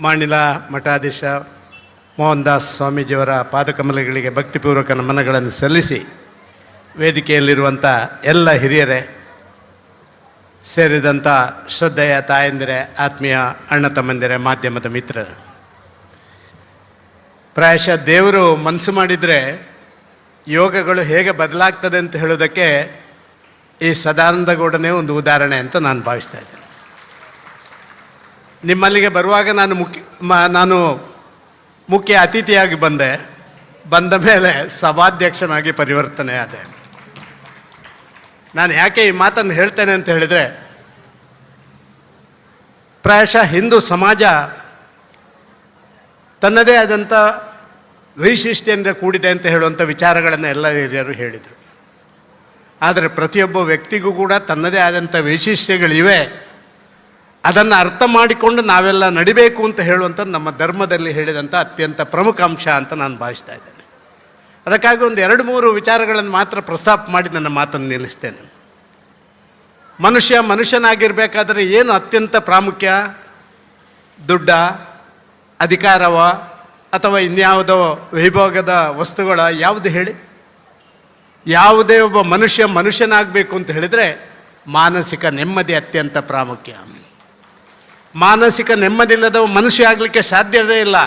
ಮಾಣಿಲ ಮಠಾಧೀಶ ಮೋಹನ್ ದಾಸ್ ಸ್ವಾಮೀಜಿಯವರ ಪಾದಕಮಲಗಳಿಗೆ ಭಕ್ತಿಪೂರ್ವಕ ನಮನಗಳನ್ನು ಸಲ್ಲಿಸಿ ವೇದಿಕೆಯಲ್ಲಿರುವಂಥ ಎಲ್ಲ ಹಿರಿಯರೇ, ಸೇರಿದಂಥ ಶ್ರದ್ಧೆಯ ತಾಯಂದಿರೆ, ಆತ್ಮೀಯ ಅಣ್ಣ ತಮ್ಮಂದಿರೆ, ಮಾಧ್ಯಮದ ಮಿತ್ರರು. ಪ್ರಾಯಶಃ ದೇವರು ಮನಸ್ಸು ಮಾಡಿದರೆ ಯೋಗಗಳು ಹೇಗೆ ಬದಲಾಗ್ತದೆ ಅಂತ ಹೇಳೋದಕ್ಕೆ ಈ ಸದಾನಂದಗೌಡನೇ ಒಂದು ಉದಾಹರಣೆ ಅಂತ ನಾನು ಭಾವಿಸ್ತಾ ಇದ್ದೇನೆ. ನಿಮ್ಮಲ್ಲಿಗೆ ಬರುವಾಗ ನಾನು ಮುಖ್ಯ ನಾನು ಮುಖ್ಯ ಅತಿಥಿಯಾಗಿ ಬಂದೆ. ಬಂದ ಮೇಲೆ ಸಭಾಧ್ಯಕ್ಷನಾಗಿ ಪರಿವರ್ತನೆ ಆದೆ. ನಾನು ಯಾಕೆ ಈ ಮಾತನ್ನು ಹೇಳ್ತೇನೆ ಅಂತ ಹೇಳಿದರೆ, ಪ್ರಾಯಶಃ ಹಿಂದೂ ಸಮಾಜ ತನ್ನದೇ ಆದಂಥ ವೈಶಿಷ್ಟ್ಯದಿಂದ ಕೂಡಿದೆ ಅಂತ ಹೇಳುವಂಥ ವಿಚಾರಗಳನ್ನು ಎಲ್ಲ ಹಿರಿಯರು ಹೇಳಿದರು. ಆದರೆ ಪ್ರತಿಯೊಬ್ಬ ವ್ಯಕ್ತಿಗೂ ಕೂಡ ತನ್ನದೇ ಆದಂಥ ವೈಶಿಷ್ಟ್ಯಗಳಿವೆ. ಅದನ್ನು ಅರ್ಥ ಮಾಡಿಕೊಂಡು ನಾವೆಲ್ಲ ನಡಿಬೇಕು ಅಂತ ಹೇಳುವಂಥದ್ದು ನಮ್ಮ ಧರ್ಮದಲ್ಲಿ ಹೇಳಿದಂಥ ಅತ್ಯಂತ ಪ್ರಮುಖ ಅಂಶ ಅಂತ ನಾನು ಭಾವಿಸ್ತಾ ಇದ್ದೇನೆ. ಅದಕ್ಕಾಗಿ ಒಂದು ಎರಡು ಮೂರು ವಿಚಾರಗಳನ್ನು ಮಾತ್ರ ಪ್ರಸ್ತಾಪ ಮಾಡಿ ನನ್ನ ಮಾತನ್ನು ನಿಲ್ಲಿಸ್ತೇನೆ. ಮನುಷ್ಯ ಮನುಷ್ಯನಾಗಿರಬೇಕಾದ್ರೆ ಏನು ಅತ್ಯಂತ ಪ್ರಾಮುಖ್ಯ? ದುಡ್ಡ, ಅಧಿಕಾರವ, ಅಥವಾ ಇನ್ಯಾವುದೋ ವೈಭೋಗದ ವಸ್ತುಗಳ ಯಾವುದು ಹೇಳಿ? ಯಾವುದೇ ಒಬ್ಬ ಮನುಷ್ಯ ಮನುಷ್ಯನಾಗಬೇಕು ಅಂತ ಹೇಳಿದರೆ ಮಾನಸಿಕ ನೆಮ್ಮದಿ ಅತ್ಯಂತ ಪ್ರಾಮುಖ್ಯ. ಮಾನಸಿಕ ನೆಮ್ಮದಿಲ್ಲದ ಮನುಷ್ಯ ಆಗಲಿಕ್ಕೆ ಸಾಧ್ಯವೇ ಇಲ್ಲ.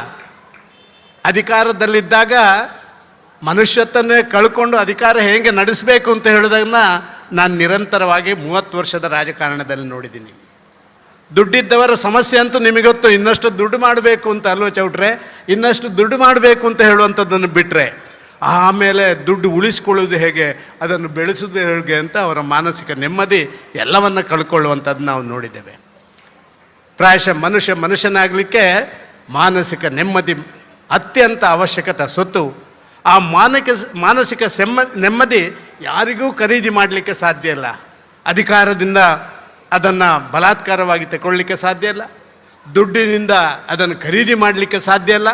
ಅಧಿಕಾರದಲ್ಲಿದ್ದಾಗ ಮನುಷ್ಯತ್ವನ್ನೇ ಕಳ್ಕೊಂಡು ಅಧಿಕಾರ ಹೇಗೆ ನಡೆಸಬೇಕು ಅಂತ ಹೇಳಿದಾಗ ನಾನು ನಿರಂತರವಾಗಿ ಮೂವತ್ತು ವರ್ಷದ ರಾಜಕಾರಣದಲ್ಲಿ ನೋಡಿದ್ದೀನಿ. ದುಡ್ಡಿದ್ದವರ ಸಮಸ್ಯೆ ಅಂತೂ ನಿಮಗೊತ್ತು ಇನ್ನಷ್ಟು ದುಡ್ಡು ಮಾಡಬೇಕು ಅಂತ ಅಲ್ವ ಚೌಟ್ರೆ ಇನ್ನಷ್ಟು ದುಡ್ಡು ಮಾಡಬೇಕು ಅಂತ ಹೇಳುವಂಥದ್ದನ್ನು ಬಿಟ್ಟರೆ ಆಮೇಲೆ ದುಡ್ಡು ಉಳಿಸ್ಕೊಳ್ಳೋದು ಹೇಗೆ, ಅದನ್ನು ಬೆಳೆಸೋದು ಹೇಗೆ ಅಂತ ಅವರ ಮಾನಸಿಕ ನೆಮ್ಮದಿ ಎಲ್ಲವನ್ನು ಕಳ್ಕೊಳ್ಳುವಂಥದ್ದು ನಾವು ನೋಡಿದ್ದೇವೆ. ಪ್ರಾಯಶಃ ಮನುಷ್ಯ ಮನುಷ್ಯನಾಗಲಿಕ್ಕೆ ಮಾನಸಿಕ ನೆಮ್ಮದಿ ಅತ್ಯಂತ ಅವಶ್ಯಕತೆ ಸೊತ್ತು. ಆ ಮಾನಕ ಮಾನಸಿಕ ಸೆಮ್ಮ ನೆಮ್ಮದಿ ಯಾರಿಗೂ ಖರೀದಿ ಮಾಡಲಿಕ್ಕೆ ಸಾಧ್ಯ ಇಲ್ಲ. ಅಧಿಕಾರದಿಂದ ಅದನ್ನು ಬಲಾತ್ಕಾರವಾಗಿ ತಗೊಳ್ಳಿಕ್ಕೆ ಸಾಧ್ಯ ಇಲ್ಲ. ದುಡ್ಡಿನಿಂದ ಅದನ್ನು ಖರೀದಿ ಮಾಡಲಿಕ್ಕೆ ಸಾಧ್ಯ ಇಲ್ಲ.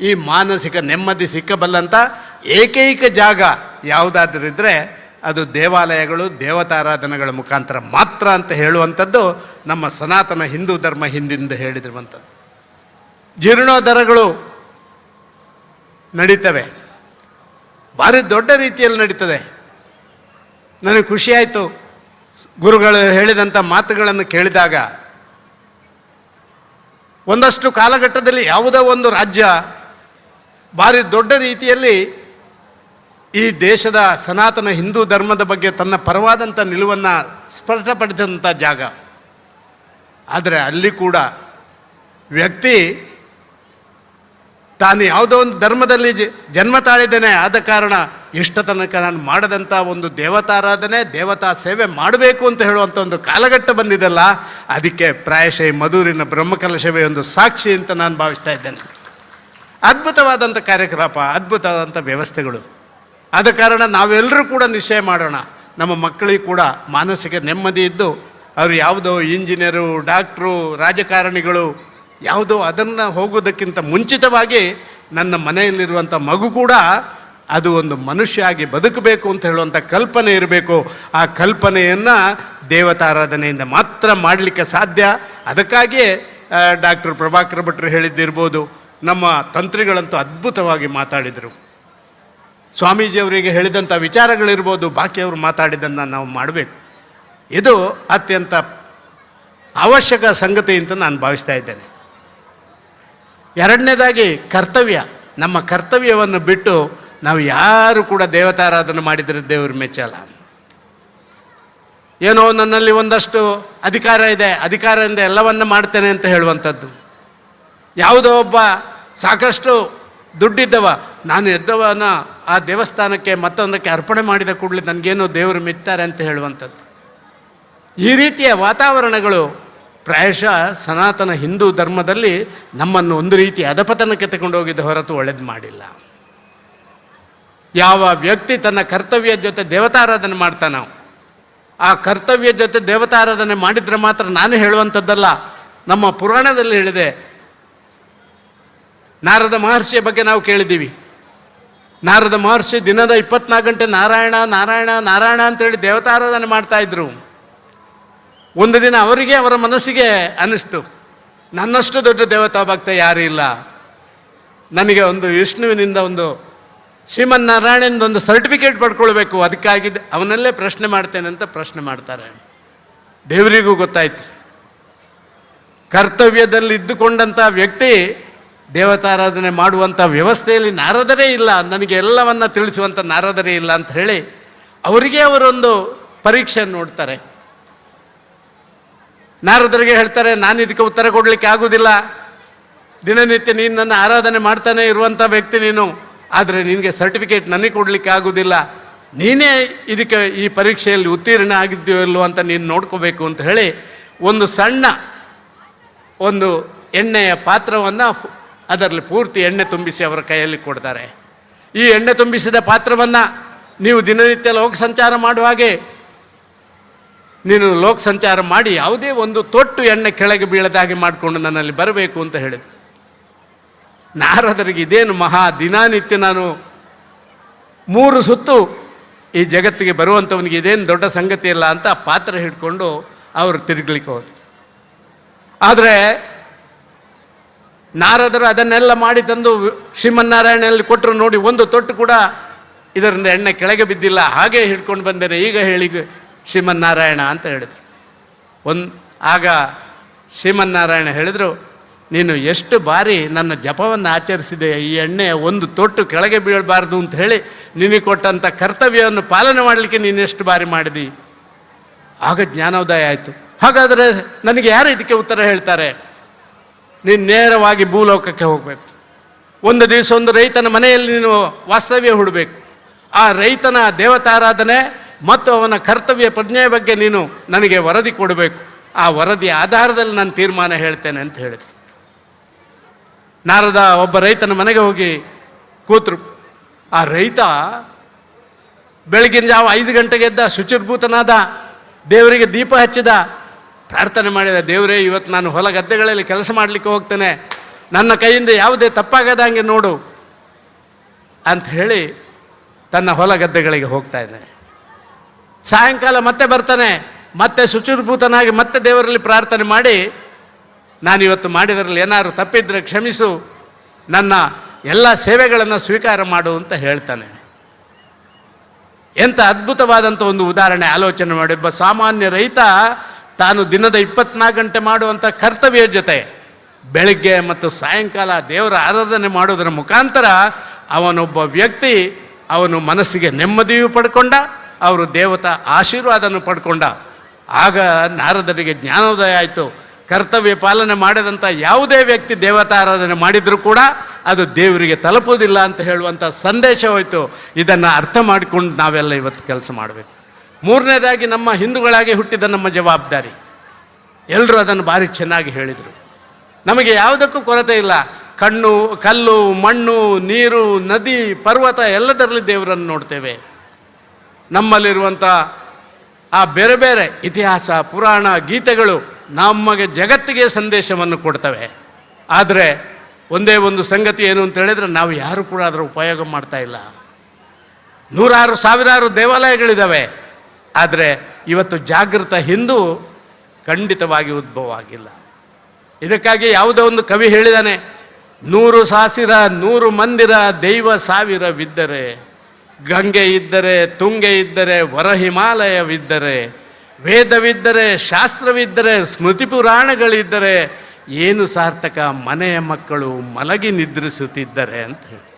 ಈ ಮಾನಸಿಕ ನೆಮ್ಮದಿ ಸಿಕ್ಕಬಲ್ಲಂಥ ಏಕೈಕ ಜಾಗ ಯಾವುದಾದ್ರೂ ಇದ್ದರೆ ಅದು ದೇವಾಲಯಗಳು, ದೇವತಾರಾಧನೆಗಳ ಮುಖಾಂತರ ಮಾತ್ರ ಅಂತ ಹೇಳುವಂಥದ್ದು ನಮ್ಮ ಸನಾತನ ಹಿಂದೂ ಧರ್ಮ ಹಿಂದಿಂದ ಹೇಳಿದಿರುವಂಥದ್ದು ಜೀರ್ಣೋದ್ಧಾರಗಳು ನಡೀತವೆ. ಭಾರಿ ದೊಡ್ಡ ರೀತಿಯಲ್ಲಿ ನಡೀತದೆ. ನನಗೆ ಖುಷಿಯಾಯಿತು ಗುರುಗಳು ಹೇಳಿದಂಥ ಮಾತುಗಳನ್ನು ಕೇಳಿದಾಗ. ಒಂದಷ್ಟು ಕಾಲಘಟ್ಟದಲ್ಲಿ ಯಾವುದೋ ಒಂದು ರಾಜ್ಯ ಭಾರಿ ದೊಡ್ಡ ರೀತಿಯಲ್ಲಿ ಈ ದೇಶದ ಸನಾತನ ಹಿಂದೂ ಧರ್ಮದ ಬಗ್ಗೆ ತನ್ನ ಪರವಾದಂಥ ನಿಲುವನ್ನು ಸ್ಪಷ್ಟಪಡಿಸಿದಂಥ ಜಾಗ. ಆದರೆ ಅಲ್ಲಿ ಕೂಡ ವ್ಯಕ್ತಿ ತಾನು ಯಾವುದೋ ಒಂದು ಧರ್ಮದಲ್ಲಿ ಜನ್ಮ ತಾಳಿದ್ದೇನೆ, ಆದ ಕಾರಣ ಇಷ್ಟ ತನಕ ನಾನು ಮಾಡದಂಥ ಒಂದು ದೇವತಾರಾಧನೆ, ದೇವತಾ ಸೇವೆ ಮಾಡಬೇಕು ಅಂತ ಹೇಳುವಂಥ ಒಂದು ಕಾಲಘಟ್ಟ ಬಂದಿದೆಲ್ಲ, ಅದಕ್ಕೆ ಪ್ರಾಯಶಃ ಮಧುರಿನ ಬ್ರಹ್ಮಕಲಶವೇ ಒಂದು ಸಾಕ್ಷಿ ಅಂತ ನಾನು ಭಾವಿಸ್ತಾ ಇದ್ದೇನೆ. ಅದ್ಭುತವಾದಂಥ ಕಾರ್ಯಕ್ರಮ ಅದ್ಭುತವಾದಂಥ ವ್ಯವಸ್ಥೆಗಳು. ಆದ ಕಾರಣ ನಾವೆಲ್ಲರೂ ಕೂಡ ನಿಶ್ಚಯ ಮಾಡೋಣ. ನಮ್ಮ ಮಕ್ಕಳಿಗೆ ಕೂಡ ಮಾನಸಿಕ ನೆಮ್ಮದಿ ಇದ್ದು, ಅವರು ಯಾವುದೋ ಇಂಜಿನಿಯರು, ಡಾಕ್ಟ್ರು, ರಾಜಕಾರಣಿಗಳು ಯಾವುದೋ ಅದನ್ನು ಹೋಗೋದಕ್ಕಿಂತ ಮುಂಚಿತವಾಗಿ ನನ್ನ ಮನೆಯಲ್ಲಿರುವಂಥ ಮಗು ಕೂಡ ಅದು ಒಂದು ಮನುಷ್ಯ ಆಗಿ ಬದುಕಬೇಕು ಅಂತ ಹೇಳುವಂಥ ಕಲ್ಪನೆ ಇರಬೇಕು. ಆ ಕಲ್ಪನೆಯನ್ನು ದೇವತಾರಾಧನೆಯಿಂದ ಮಾತ್ರ ಮಾಡಲಿಕ್ಕೆ ಸಾಧ್ಯ. ಅದಕ್ಕಾಗಿಯೇ ಡಾಕ್ಟರ್ ಪ್ರಭಾಕರ್ ಭಟ್ರು ಹೇಳಿದ್ದಿರ್ಬೋದು, ನಮ್ಮ ತಂತ್ರಿಗಳಂತೂ ಅದ್ಭುತವಾಗಿ ಮಾತಾಡಿದರು. ಸ್ವಾಮೀಜಿಯವರಿಗೆ ಹೇಳಿದಂಥ ವಿಚಾರಗಳಿರ್ಬೋದು, ಬಾಕಿಯವರು ಮಾತಾಡಿದ್ದನ್ನು ನಾವು ಮಾಡಬೇಕು. ಇದು ಅತ್ಯಂತ ಅವಶ್ಯಕ ಸಂಗತಿ ಅಂತ ನಾನು ಭಾವಿಸ್ತಾ ಇದ್ದೇನೆ. ಎರಡನೇದಾಗಿ ಕರ್ತವ್ಯ. ನಮ್ಮ ಕರ್ತವ್ಯವನ್ನು ಬಿಟ್ಟು ನಾವು ಯಾರು ಕೂಡ ದೇವತಾರಾಧನೆ ಮಾಡಿದರೆ ದೇವರು ಮೆಚ್ಚಲ್ಲ. ಏನೋ ನನ್ನಲ್ಲಿ ಒಂದಷ್ಟು ಅಧಿಕಾರ ಇದೆ, ಅಧಿಕಾರದಿಂದ ಎಲ್ಲವನ್ನು ಮಾಡ್ತೇನೆ ಅಂತ ಹೇಳುವಂಥದ್ದು. ಯಾವುದೋ ಒಬ್ಬ ಸಾಕಷ್ಟು ದುಡ್ಡಿದ್ದವ. ನಾನು ಎದ್ದವನ ಆ ದೇವಸ್ಥಾನಕ್ಕೆ ಮತ್ತೊಂದಕ್ಕೆ ಅರ್ಪಣೆ ಮಾಡಿದ ಕೂಡಲೇ ನನಗೇನೋ ದೇವರು ಮೆತ್ತಾರೆ ಅಂತ ಹೇಳುವಂಥದ್ದು. ಈ ರೀತಿಯ ವಾತಾವರಣಗಳು ಪ್ರಾಯಶಃ ಸನಾತನ ಹಿಂದೂ ಧರ್ಮದಲ್ಲಿ ನಮ್ಮನ್ನು ಒಂದು ರೀತಿ ಅಧಪತನಕ್ಕೆ ತಗೊಂಡೋಗಿದ್ದ ಹೊರತು ಒಳ್ಳೇದು ಮಾಡಿಲ್ಲ. ಯಾವ ವ್ಯಕ್ತಿ ತನ್ನ ಕರ್ತವ್ಯ ಜೊತೆ ದೇವತಾರಾಧನೆ ಮಾಡ್ತಾನೋ ಆ ಕರ್ತವ್ಯ ಜೊತೆ ದೇವತಾರಾಧನೆ ಮಾಡಿದರೆ ಮಾತ್ರ ನಾನು ಹೇಳುವಂಥದ್ದಲ್ಲ. ನಮ್ಮ ಪುರಾಣದಲ್ಲಿ ಹೇಳಿದೆ ನಾರದ ಮಹರ್ಷಿಯ ಬಗ್ಗೆ ನಾವು ಕೇಳಿದ್ದೀವಿ. ನಾರದ ಮಹರ್ಷಿ ದಿನದ ಇಪ್ಪತ್ನಾಲ್ಕು ಗಂಟೆ ನಾರಾಯಣ ನಾರಾಯಣ ನಾರಾಯಣ ಅಂತೇಳಿ ದೇವತಾರಾಧನೆ ಮಾಡ್ತಾ ಇದ್ರು. ಒಂದು ದಿನ ಅವರಿಗೆ ಅವರ ಮನಸ್ಸಿಗೆ ಅನ್ನಿಸ್ತು. ನನ್ನಷ್ಟು ದೊಡ್ಡ ದೇವತಾ ಭಕ್ತ ಯಾರೂ ಇಲ್ಲ. ನನಗೆ ಒಂದು ವಿಷ್ಣುವಿನಿಂದ ಒಂದು ಶ್ರೀಮನ್ನಾರಾಯಣಿಂದ ಒಂದು ಸರ್ಟಿಫಿಕೇಟ್ ಪಡ್ಕೊಳ್ಬೇಕು. ಅದಕ್ಕಾಗಿ ಅವನಲ್ಲೇ ಪ್ರಶ್ನೆ ಮಾಡ್ತೇನೆ ಅಂತ ಪ್ರಶ್ನೆ ಮಾಡ್ತಾರೆ. ದೇವರಿಗೂ ಗೊತ್ತಾಯ್ತು. ಕರ್ತವ್ಯದಲ್ಲಿ ಇದ್ದುಕೊಂಡಂಥ ವ್ಯಕ್ತಿ ದೇವತಾರಾಧನೆ ಮಾಡುವಂಥ ವ್ಯವಸ್ಥೆಯಲ್ಲಿ ನಾರದರೇ ಇಲ್ಲ, ನನಗೆ ಎಲ್ಲವನ್ನ ತಿಳಿಸುವಂಥ ನಾರದರೇ ಇಲ್ಲ ಅಂತ ಹೇಳಿ ಅವರಿಗೆ ಅವರೊಂದು ಪರೀಕ್ಷೆ ನೋಡ್ತಾರೆ. ನಾರದರಿಗೆ ಹೇಳ್ತಾರೆ, ನಾನು ಇದಕ್ಕೆ ಉತ್ತರ ಕೊಡಲಿಕ್ಕೆ ಆಗೋದಿಲ್ಲ. ದಿನನಿತ್ಯ ನೀನು ನನ್ನ ಆರಾಧನೆ ಮಾಡ್ತಾನೆ ಇರುವಂಥ ವ್ಯಕ್ತಿ ನೀನು. ಆದರೆ ನಿನಗೆ ಸರ್ಟಿಫಿಕೇಟ್ ನನಗೆ ಕೊಡಲಿಕ್ಕೆ ಆಗೋದಿಲ್ಲ. ನೀನೇ ಇದಕ್ಕೆ ಈ ಪರೀಕ್ಷೆಯಲ್ಲಿ ಉತ್ತೀರ್ಣ ಆಗಿದ್ದೀಯೋ ಇಲ್ಲೋ ಅಂತ ನೀನು ನೋಡ್ಕೋಬೇಕು ಅಂತ ಹೇಳಿ ಒಂದು ಸಣ್ಣ ಒಂದು ಎಣ್ಣೆಯ ಪಾತ್ರವನ್ನು ಅದರಲ್ಲಿ ಪೂರ್ತಿ ಎಣ್ಣೆ ತುಂಬಿಸಿ ಅವರ ಕೈಯಲ್ಲಿ ಕೊಡ್ತಾರೆ. ಈ ಎಣ್ಣೆ ತುಂಬಿಸಿದ ಪಾತ್ರವನ್ನು ನೀವು ದಿನನಿತ್ಯ ಲೋಕ ಸಂಚಾರ ಮಾಡುವಾಗೆ ನೀನು ಲೋಕ ಸಂಚಾರ ಮಾಡಿ ಯಾವುದೇ ಒಂದು ತೊಟ್ಟು ಎಣ್ಣೆ ಕೆಳಗೆ ಬೀಳದಾಗೆ ಮಾಡಿಕೊಂಡು ನನ್ನಲ್ಲಿ ಬರಬೇಕು ಅಂತ ಹೇಳಿದೆ ನಾರದರಿಗೆ ಇದೇನು ಮಹಾ ದಿನನಿತ್ಯ ನಾನು ಮೂರು ಸುತ್ತು ಈ ಜಗತ್ತಿಗೆ ಬರುವಂಥವನಿಗೆ ಇದೇನು ದೊಡ್ಡ ಸಂಗತಿ ಇಲ್ಲ ಅಂತ ಪಾತ್ರ ಹಿಡ್ಕೊಂಡು ಅವರು ತಿರುಗ್ಲಿಕ್ಕೆ ಹೋದರು. ಆದರೆ ನಾರದರು ಅದನ್ನೆಲ್ಲ ಮಾಡಿ ತಂದು ಶ್ರೀಮನ್ನಾರಾಯಣಲ್ಲಿ ಕೊಟ್ಟರು ನೋಡಿ ಒಂದು ತೊಟ್ಟು ಕೂಡ ಇದರಿಂದ ಎಣ್ಣೆ ಕೆಳಗೆ ಬಿದ್ದಿಲ್ಲ. ಹಾಗೆ ಹಿಡ್ಕೊಂಡು ಬಂದೇನೆ ಈಗ ಹೇಳಿ ಶ್ರೀಮನ್ನಾರಾಯಣ ಅಂತ ಹೇಳಿದರು. ಒಂದು ಆಗ ಶ್ರೀಮನ್ನಾರಾಯಣ ಹೇಳಿದರು, ನೀನು ಎಷ್ಟು ಬಾರಿ ನನ್ನ ಜಪವನ್ನು ಆಚರಿಸಿದೆ, ಈ ಎಣ್ಣೆ ಒಂದು ತೊಟ್ಟು ಕೆಳಗೆ ಬೀಳಬಾರ್ದು ಅಂತ ಹೇಳಿ ನಿನಗೆ ಕೊಟ್ಟಂಥ ಕರ್ತವ್ಯವನ್ನು ಪಾಲನೆ ಮಾಡಲಿಕ್ಕೆ ನೀನು ಎಷ್ಟು ಬಾರಿ ಮಾಡಿದಿ? ಆಗ ಜ್ಞಾನೋದಯ ಆಯಿತು. ಹಾಗಾದರೆ ನನಗೆ ಯಾರು ಇದಕ್ಕೆ ಉತ್ತರ ಹೇಳ್ತಾರೆ? ನೀನು ನೇರವಾಗಿ ಭೂಲೋಕಕ್ಕೆ ಹೋಗಬೇಕು. ಒಂದು ದಿವಸ ಒಂದು ರೈತನ ಮನೆಯಲ್ಲಿ ನೀನು ವಾಸ್ತವ್ಯ ಹುಡಬೇಕು. ಆ ರೈತನ ದೇವತಾರಾಧನೆ ಮತ್ತು ಅವನ ಕರ್ತವ್ಯ ಪ್ರಜ್ಞೆಯ ಬಗ್ಗೆ ನೀನು ನನಗೆ ವರದಿ ಕೊಡಬೇಕು. ಆ ವರದಿ ಆಧಾರದಲ್ಲಿ ನಾನು ತೀರ್ಮಾನ ಹೇಳ್ತೇನೆ ಅಂತ ಹೇಳಿದೆ. ನಾರದ ಒಬ್ಬ ರೈತನ ಮನೆಗೆ ಹೋಗಿ ಕೂತರು. ಆ ರೈತ ಬೆಳಗಿನ ಜಾವ ಐದು ಗಂಟೆಗೆ ಎದ್ದ ಶುಚಿರ್ಭೂತನಾದ ದೇವರಿಗೆ ದೀಪ ಹಚ್ಚಿದ. ಪ್ರಾರ್ಥನೆ ಮಾಡಿದ, ದೇವರೇ, ಇವತ್ತು ನಾನು ಹೊಲ ಗದ್ದೆಗಳಲ್ಲಿ ಕೆಲಸ ಮಾಡಲಿಕ್ಕೆ ಹೋಗ್ತೇನೆ. ನನ್ನ ಕೈಯಿಂದ ಯಾವುದೇ ತಪ್ಪಾಗದಂಗೆ ನೋಡು. ಅಂತ ಹೇಳಿ ತನ್ನ ಹೊಲ ಗದ್ದೆಗಳಿಗೆ ಹೋಗ್ತಾ ಇದ್ದಾನೆ. ಸಾಯಂಕಾಲ ಮತ್ತೆ ಬರ್ತಾನೆ. ಮತ್ತೆ ಶುಚಿರ್ಭೂತನಾಗಿ ಮತ್ತೆ ದೇವರಲ್ಲಿ ಪ್ರಾರ್ಥನೆ ಮಾಡಿ, ನಾನು ಇವತ್ತು ಮಾಡಿದರಲ್ಲಿ ಏನಾದ್ರು ತಪ್ಪಿದ್ರೆ ಕ್ಷಮಿಸು. ನನ್ನ ಎಲ್ಲ ಸೇವೆಗಳನ್ನು ಸ್ವೀಕಾರ ಮಾಡು ಅಂತ ಹೇಳ್ತಾನೆ. ಎಂಥ ಅದ್ಭುತವಾದಂಥ ಒಂದು ಉದಾಹರಣೆ ಆಲೋಚನೆ ಮಾಡಿ ಒಬ್ಬ ಸಾಮಾನ್ಯ ರೈತ ತಾನು ದಿನದ ಇಪ್ಪತ್ನಾಲ್ಕು ಗಂಟೆ ಮಾಡುವಂಥ ಕರ್ತವ್ಯ ಜೊತೆ ಬೆಳಗ್ಗೆ ಮತ್ತು ಸಾಯಂಕಾಲ ದೇವರ ಆರಾಧನೆ ಮಾಡೋದರ ಮುಖಾಂತರ ಅವನೊಬ್ಬ ವ್ಯಕ್ತಿ ಅವನು ಮನಸ್ಸಿಗೆ ನೆಮ್ಮದಿಯೂ ಪಡ್ಕೊಂಡ, ಅವರು ದೇವತಾ ಆಶೀರ್ವಾದನೂ ಪಡ್ಕೊಂಡ. ಆಗ ನಾರದರಿಗೆ ಜ್ಞಾನೋದಯ ಆಯಿತು. ಕರ್ತವ್ಯ ಪಾಲನೆ ಮಾಡಿದಂಥ ಯಾವುದೇ ವ್ಯಕ್ತಿ ದೇವತಾ ಆರಾಧನೆ ಮಾಡಿದರೂ ಕೂಡ ಅದು ದೇವರಿಗೆ ತಲುಪುವುದಿಲ್ಲ ಅಂತ ಹೇಳುವಂಥ ಸಂದೇಶ ಹೋಯಿತು. ಇದನ್ನು ಅರ್ಥ ಮಾಡಿಕೊಂಡು ನಾವೆಲ್ಲ ಇವತ್ತು ಕೆಲಸ ಮಾಡಬೇಕು. ಮೂರನೇದಾಗಿ ನಮ್ಮ ಹಿಂದೂಗಳಾಗಿ ಹುಟ್ಟಿದ ನಮ್ಮ ಜವಾಬ್ದಾರಿ. ಎಲ್ಲರೂ ಅದನ್ನು ಭಾರಿ ಚೆನ್ನಾಗಿ ಹೇಳಿದರು. ನಮಗೆ ಯಾವುದಕ್ಕೂ ಕೊರತೆ ಇಲ್ಲ. ಕಣ್ಣು, ಕಲ್ಲು, ಮಣ್ಣು, ನೀರು, ನದಿ, ಪರ್ವತ ಎಲ್ಲದರಲ್ಲಿ ದೇವರನ್ನು ನೋಡ್ತೇವೆ. ನಮ್ಮಲ್ಲಿರುವಂಥ ಆ ಬೇರೆ ಬೇರೆ ಇತಿಹಾಸ, ಪುರಾಣ, ಗೀತೆಗಳು ನಮಗೆ ಜಗತ್ತಿಗೆ ಸಂದೇಶವನ್ನು ಕೊಡ್ತವೆ. ಆದರೆ ಒಂದೇ ಒಂದು ಸಂಗತಿ ಏನು ಅಂತ ಹೇಳಿದರೆ ನಾವು ಯಾರು ಕೂಡ ಅದರ ಉಪಯೋಗ ಮಾಡ್ತಾ ಇಲ್ಲ. ನೂರಾರು ಸಾವಿರಾರು ದೇವಾಲಯಗಳಿದ್ದಾವೆ ಆದರೆ ಇವತ್ತು ಜಾಗೃತ ಹಿಂದೂ ಖಂಡಿತವಾಗಿ ಉದ್ಭವ ಆಗಿಲ್ಲ. ಇದಕ್ಕಾಗಿ ಯಾವುದೋ ಒಂದು ಕವಿ ಹೇಳಿದಾನೆ, ನೂರು ಸಾಸಿರ, ನೂರು ಮಂದಿರ, ದೈವ ಸಾವಿರವಿದ್ದರೆ ಗಂಗೆ ಇದ್ದರೆ ತುಂಗೆ ಇದ್ದರೆ ವರ ಹಿಮಾಲಯವಿದ್ದರೆ ವೇದವಿದ್ದರೆ ಶಾಸ್ತ್ರವಿದ್ದರೆ, ಸ್ಮೃತಿ ಪುರಾಣಗಳಿದ್ದರೆ, ಏನು ಸಾರ್ಥಕ ಮನೆಯ ಮಕ್ಕಳು ಮಲಗಿ ನಿದ್ರಿಸುತ್ತಿದ್ದರೆ ಅಂತ ಹೇಳಿ.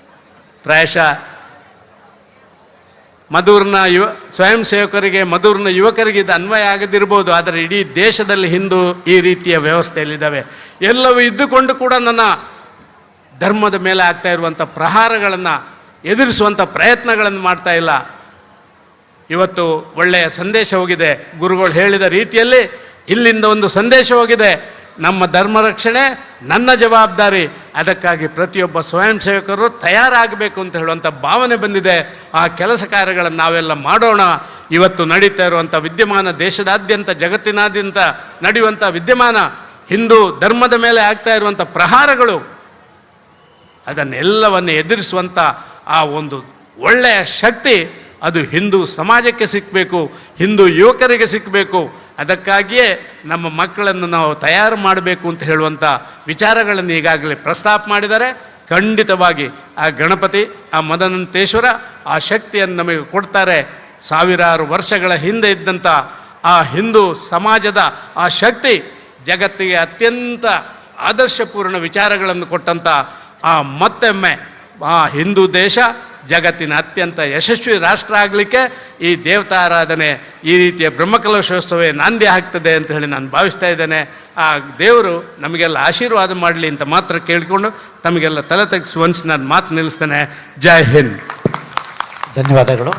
ಪ್ರಾಯಶಃ ಮಧುರ್ನ ಯುವ ಸ್ವಯಂ ಸೇವಕರಿಗೆ ಮಧುರ್ನ ಯುವಕರಿಗೆ ಇದು ಅನ್ವಯ ಆಗದಿರ್ಬೋದು, ಆದರೆ ಇಡೀ ದೇಶದಲ್ಲಿ ಹಿಂದೂ ಈ ರೀತಿಯ ವ್ಯವಸ್ಥೆಯಲ್ಲಿದ್ದಾವೆ. ಎಲ್ಲವೂ ಇದ್ದುಕೊಂಡು ಕೂಡ ನನ್ನ ಧರ್ಮದ ಮೇಲೆ ಆಗ್ತಾ ಇರುವಂಥ ಪ್ರಹಾರಗಳನ್ನು ಎದುರಿಸುವಂಥ ಪ್ರಯತ್ನಗಳನ್ನು ಮಾಡ್ತಾ ಇಲ್ಲ. ಇವತ್ತು ಒಳ್ಳೆಯ ಸಂದೇಶ ಹೋಗಿದೆ. ಗುರುಗಳು ಹೇಳಿದ ರೀತಿಯಲ್ಲಿ ಇಲ್ಲಿಂದ ಒಂದು ಸಂದೇಶ ಹೋಗಿದೆ. ನಮ್ಮ ಧರ್ಮ ರಕ್ಷಣೆ, ನನ್ನ ಜವಾಬ್ದಾರಿ. ಅದಕ್ಕಾಗಿ ಪ್ರತಿಯೊಬ್ಬ ಸ್ವಯಂ ಸೇವಕರು ತಯಾರಾಗಬೇಕು ಅಂತ ಹೇಳುವಂಥ ಭಾವನೆ ಬಂದಿದೆ. ಆ ಕೆಲಸ ಕಾರ್ಯಗಳನ್ನು ನಾವೆಲ್ಲ ಮಾಡೋಣ. ಇವತ್ತು ನಡೀತಾ ಇರುವಂಥ ವಿದ್ಯಮಾನ ದೇಶದಾದ್ಯಂತ, ಜಗತ್ತಿನಾದ್ಯಂತ ನಡೆಯುವಂಥ ವಿದ್ಯಮಾನ ಹಿಂದೂ ಧರ್ಮದ ಮೇಲೆ ಆಗ್ತಾ ಇರುವಂಥ ಪ್ರಹಾರಗಳು, ಅದನ್ನೆಲ್ಲವನ್ನು ಎದುರಿಸುವಂಥ ಆ ಒಂದು ಒಳ್ಳೆಯ ಶಕ್ತಿ ಅದು ಹಿಂದೂ ಸಮಾಜಕ್ಕೆ ಸಿಕ್ಕಬೇಕು ಹಿಂದೂ ಯುವಕರಿಗೆ ಸಿಕ್ಕಬೇಕು ಅದಕ್ಕಾಗಿಯೇ ನಮ್ಮ ಮಕ್ಕಳನ್ನು ನಾವು ತಯಾರು ಮಾಡಬೇಕು ಅಂತ ಹೇಳುವಂಥ ವಿಚಾರಗಳನ್ನು ಈಗಾಗಲೇ ಪ್ರಸ್ತಾಪ ಮಾಡಿದ್ದಾರೆ. ಖಂಡಿತವಾಗಿ ಆ ಗಣಪತಿ, ಆ ಮದನಂತೇಶ್ವರ ಆ ಶಕ್ತಿಯನ್ನು ನಮಗೆ ಕೊಡ್ತಾರೆ. ಸಾವಿರಾರು ವರ್ಷಗಳ ಹಿಂದೆ ಇದ್ದಂಥ ಆ ಹಿಂದೂ ಸಮಾಜದ ಆ ಶಕ್ತಿ ಜಗತ್ತಿಗೆ ಅತ್ಯಂತ ಆದರ್ಶಪೂರ್ಣ ವಿಚಾರಗಳನ್ನು ಕೊಟ್ಟಂಥ ಆ ಮತ್ತೊಮ್ಮೆ ಆ ಹಿಂದೂ ದೇಶ ಜಗತ್ತಿನ ಅತ್ಯಂತ ಯಶಸ್ವಿ ರಾಷ್ಟ್ರ ಆಗಲಿಕ್ಕೆ ಈ ದೇವತಾರಾಧನೆ ಈ ರೀತಿಯ ಬ್ರಹ್ಮಕಲಶೋತ್ಸವೇ ನಾಂದಿ ಆಗ್ತದೆ ಅಂತ ಹೇಳಿ ನಾನು ಭಾವಿಸ್ತಾ ಇದ್ದೇನೆ. ಆ ದೇವರು ನಮಗೆಲ್ಲ ಆಶೀರ್ವಾದ ಮಾಡಲಿ ಅಂತ ಮಾತ್ರ ಕೇಳಿಕೊಂಡು ತಮಗೆಲ್ಲ ತಲೆ ತಗ್ಗಿಸುವಂತ ನಾನು ಮಾತು ನಿಲ್ಲಿಸ್ತೇನೆ. ಜೈ ಹಿಂದ್. ಧನ್ಯವಾದಗಳು.